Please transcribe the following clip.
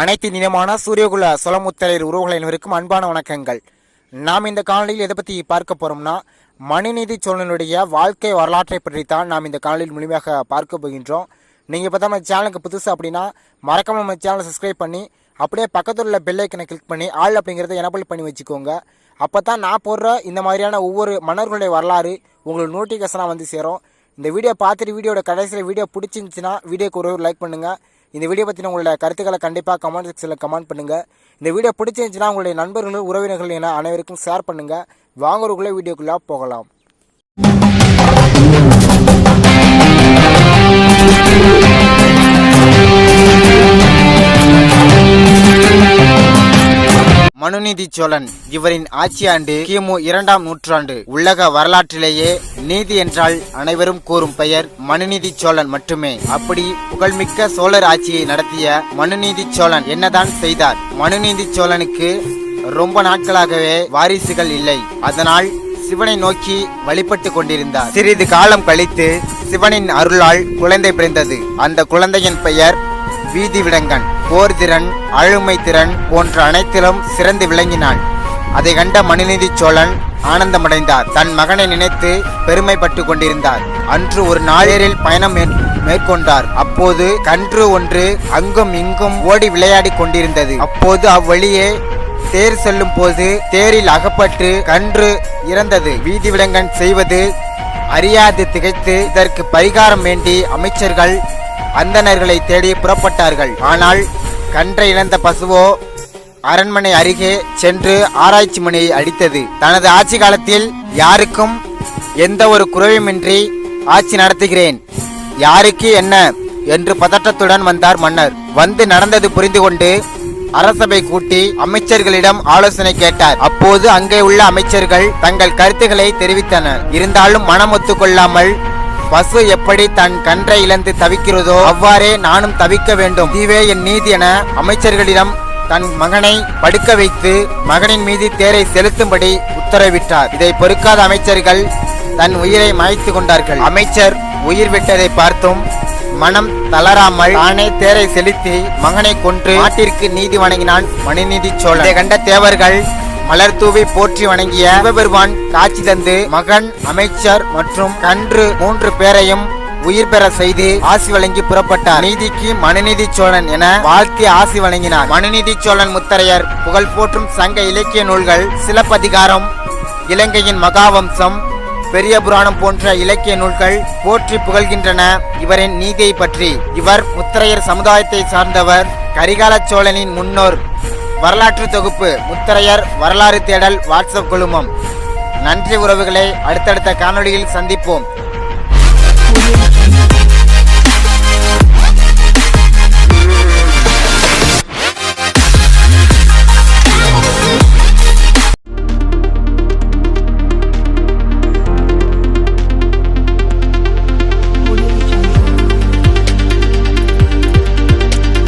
அனைத்து நினமான சூரியகுல சொலமுத்தரையர் உறவுகள் அனைவருக்கும் அன்பான வணக்கங்கள். நாம் இந்த காணொலியில் எதை பற்றி பார்க்க போகிறோம்னா மணிநீதி சோழனுடைய வாழ்க்கை வரலாற்றை பற்றி தான் நாம் இந்த காணொலியில் முழுமையாக பார்க்க போகின்றோம். நீங்கள் இப்போ தான் நம்ம சேனலுக்கு புதுசு அப்படின்னா மறக்காம நம்ம சேனலை சப்ஸ்கிரைப் பண்ணி அப்படியே பக்கத்தில் உள்ள பெல்லைக்கனை கிளிக் பண்ணி ஆள் அப்படிங்கிறத எனபிள் பண்ணி வச்சுக்கோங்க. அப்போ தான் நான் போடுற இந்த மாதிரியான ஒவ்வொரு மன்னர்களுடைய வரலாறு உங்களுக்கு நோட்டிஃபிகேஷனாக வந்து சேரும். இந்த வீடியோ பார்த்துட்டு வீடியோட கடைசியில் வீடியோ பிடிச்சிருந்துச்சின்னா வீடியோக்கு ஒரு லைக் பண்ணுங்கள் இந்த வீடியோ பற்றின உங்களோட கருத்துக்களை கண்டிப்பாக கமெண்ட் செக்ஷனில் கமெண்ட் பண்ணுங்கள் இந்த வீடியோ பிடிச்சிருந்துச்சின்னா உங்களுடைய நண்பர்கள் உறவினர்கள் என அனைவருக்கும் ஷேர் பண்ணுங்கள் வாங்குறதுக்குள்ளே வீடியோக்குள்ளே போகலாம். மனுநீதி சோழன். இவரின் ஆட்சி ஆண்டு கிமு இரண்டாம் நூற்றாண்டு. உலக வரலாற்றிலேயே நீதி என்றால் அனைவரும் கூறும் பெயர் மனுநீதி சோழன் மட்டுமே. அப்படி புகழ்மிக்க சோழர் ஆட்சியை நடத்திய மனுநீதி சோழன் என்னதான் செய்தார்? மனுநீதி சோழனுக்கு ரொம்ப நாட்களாகவே வாரிசுகள் இல்லை. அதனால் சிவனை நோக்கி வழிபட்டு கொண்டிருந்தார். சிறிது காலம் கழித்து சிவனின் அருளால் குழந்தை பிறந்தது. அந்த குழந்தையின் பெயர் வீதி விடங்கன் போர் திறன் ஆளுமை திறன் போன்ற அனைத்திலும் சிறந்து விளங்கினான் அதை கண்ட மனுநீதி சோழன் ஆனந்தமடைந்தார். தன் மகனை நினைத்து பெருமைப்பட்டு கொண்டிருந்தார். அன்று ஒரு நாளேரில் பயணம் மேற்- மேற்கொண்டார். அப்போது கன்று ஒன்று அங்கும் இங்கும் ஓடி விளையாடி கொண்டிருந்தது. அப்போது அவ்வழியே தேர் செல்லும் போது தேரில் அகப்பட்டு கன்று இறந்தது. வீதி விடங்கன் செய்வது அறியாது திகைத்து இதற்கு பரிகாரம் வேண்டி அமைச்சர்கள் அந்தணர்களை தேடி புறப்பட்டார்கள். ஆனால் கன்றை இழந்த பசுவோ அரண்மனை அருகே சென்று ஆராய்ச்சி மணியை அடித்தது. தனது ஆட்சி காலத்தில் யாருக்கும் எந்த ஒரு குறைவுமின்றி ஆட்சி நடத்துகிறேன். யாருக்கு என்ன என்று பதட்டத்துடன் வந்தார் மன்னர். வந்து நடந்தது புரிந்து கொண்டு அரசபை கூட்டி அமைச்சர்களிடம் ஆலோசனை கேட்டார். அப்போது அங்கே உள்ள அமைச்சர்கள் தங்கள் கருத்துக்களை தெரிவித்தனர். இருந்தாலும் மனம் ஒத்துக்கொள்ளாமல் பசு எப்படி தன் கன்றை இழந்து தவிக்கிறதோ அவ்வாறே நானும் தவிக்க வேண்டும். இதுவே என் நீதி என அமைச்சர்களிடம் தன் மகனை படுக்க வைத்து மகனின் மீது தேரை செலுத்தும்படி உத்தரவிட்டார். இதை பொறுக்காத அமைச்சர்கள் தன் உயிரை மாய்த்து கொண்டார்கள். அமைச்சர் உயிர் விட்டதை பார்த்தும் மனம் தளராமல் தானே தேரை செலுத்தி மகனை கொன்று நாட்டிற்கு நீதி வணங்கினான் மணிநீதி சோழன். கண்ட தேவர்கள் மலர் தூவி போற்றி வணங்கிய சிவபெருமான் காட்சி தந்து மகன் அமைச்சர் மற்றும் கன்று மூன்று பேரையும் உயிர் பெற செய்து ஆசி வழங்கி புறப்பட்டார். நீதிக்கு மனுநீதி சோழன் என வாழ்த்தி ஆசி வழங்கினார். மனுநீதி சோழன் முத்தரையர் புகழ் போற்றும் சங்க இலக்கிய நூல்கள் சிலப்பதிகாரம் இலங்கையின் மகாவம்சம் பெரிய புராணம் போன்ற இலக்கிய நூல்கள் போற்றி புகழ்கின்றன. இவரின் நீதியை பற்றி இவர் முத்தரையர் சமுதாயத்தை சார்ந்தவர் கரிகால சோழனின் முன்னோர் வரலாற்று தொகுப்பு முத்தரையர் வரலாறு தேடல் வாட்ஸ்அப் குழுமம். நன்றி உறவுகளை அடுத்தடுத்த காணொளியில் சந்திப்போம்.